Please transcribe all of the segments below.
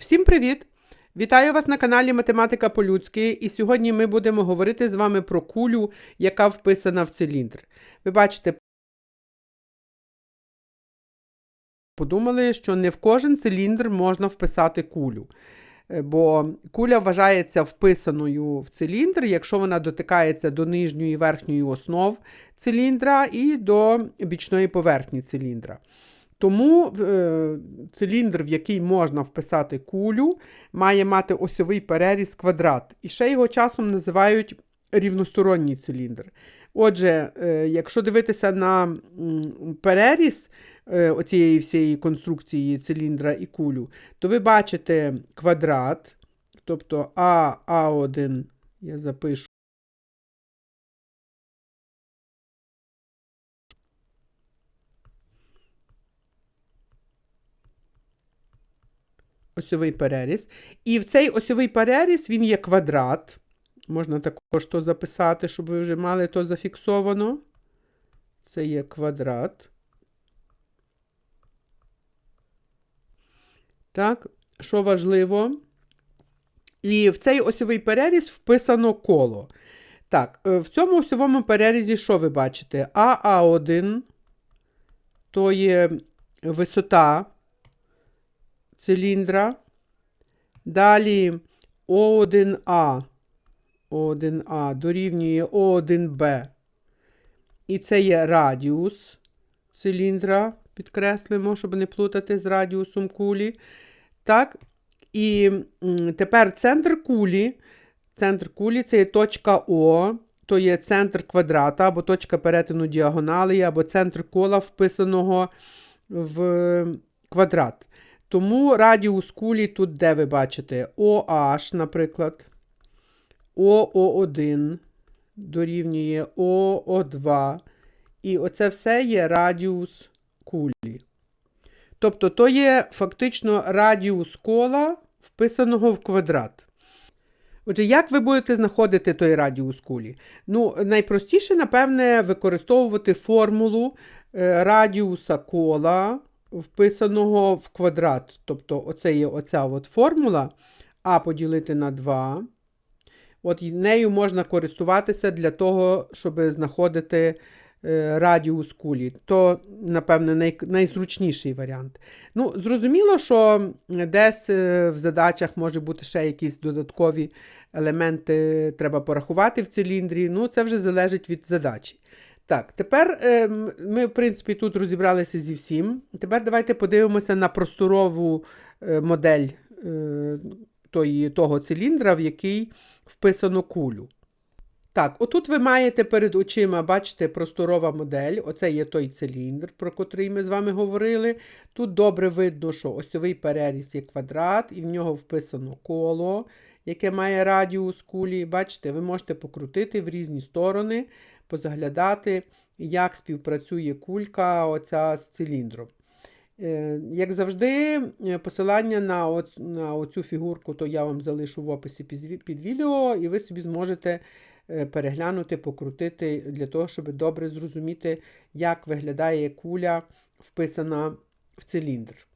Всім привіт! Вітаю вас на каналі Математика по-людськи. І сьогодні ми будемо говорити з вами про кулю, яка вписана в циліндр. Ви бачите, подумали, що не в кожен циліндр можна вписати кулю. Бо куля вважається вписаною в циліндр, якщо вона дотикається до нижньої і верхньої основ циліндра і до бічної поверхні циліндра. Тому е, циліндр, в який можна вписати кулю, має мати осьовий переріз квадрат. І ще його часом називають рівносторонній циліндр. Отже, е, якщо дивитися на переріз е, оцієї всієї конструкції циліндра і кулю, то ви бачите квадрат, тобто А, А1, я запишу. Осьовий переріз. І в цей осьовий переріз він є квадрат. Можна також то записати, щоб ви вже мали то зафіксовано. Це є квадрат. Так, що важливо? І в цей осьовий переріз вписано коло. Так, е, в цьому осьовому перерізі що ви бачите? АА1 то є висота циліндра. Далі О1А. О1А дорівнює О1Б. І це є радіус циліндра. Підкреслимо, щоб не плутати з радіусом кулі. Так. І тепер центр кулі. Центр кулі це є точка О, то є центр квадрата, або точка перетину діагонали, або центр кола, вписаного в квадрат. Тому радіус кулі тут, де ви бачите, OH, наприклад, ОО1 дорівнює ОО2. І оце все є радіус кулі. Тобто, то є фактично радіус кола, вписаного в квадрат. Отже, як ви будете знаходити той радіус кулі? Ну, найпростіше, напевне, використовувати формулу е, радіуса кола, вписаного в квадрат. Тобто, оце є оця от формула А поділити на 2. От нею можна користуватися для того, щоб знаходити е, радіус кулі. То, напевне, най, найзручніший варіант. Ну, зрозуміло, що десь е, в задачах може бути ще якісь додаткові елементи, треба порахувати в циліндрі. Ну, це вже залежить від задачі. Так, тепер е, ми, в принципі, тут розібралися зі всім. Тепер давайте подивимося на просторову е, модель е, тої, того циліндра, в який вписано кулю. Так, отут ви маєте перед очима, бачите, просторова модель. Оце є той циліндр, про котрий ми з вами говорили. Тут добре видно, що осьовий переріз є квадрат, і в нього вписано коло, яке має радіус кулі. Бачите, ви можете покрутити в різні сторони, позаглядати, як співпрацює кулька оця з циліндром. Е, Як завжди, е, посилання на, оц, на оцю фігурку, то я вам залишу в описі під, під відео, і ви собі зможете е, переглянути, покрутити для того, щоб добре зрозуміти, як виглядає куля, вписана в циліндр.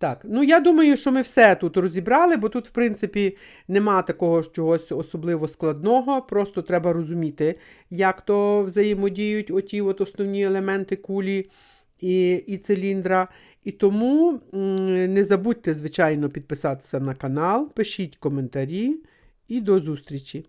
Так, ну я думаю, що ми все тут розібрали, бо тут, в принципі, нема такого чогось особливо складного. Просто треба розуміти, як то взаємодіють оті от основні елементи кулі і, і циліндра. І тому не забудьте, звичайно, підписатися на канал, пишіть коментарі і до зустрічі!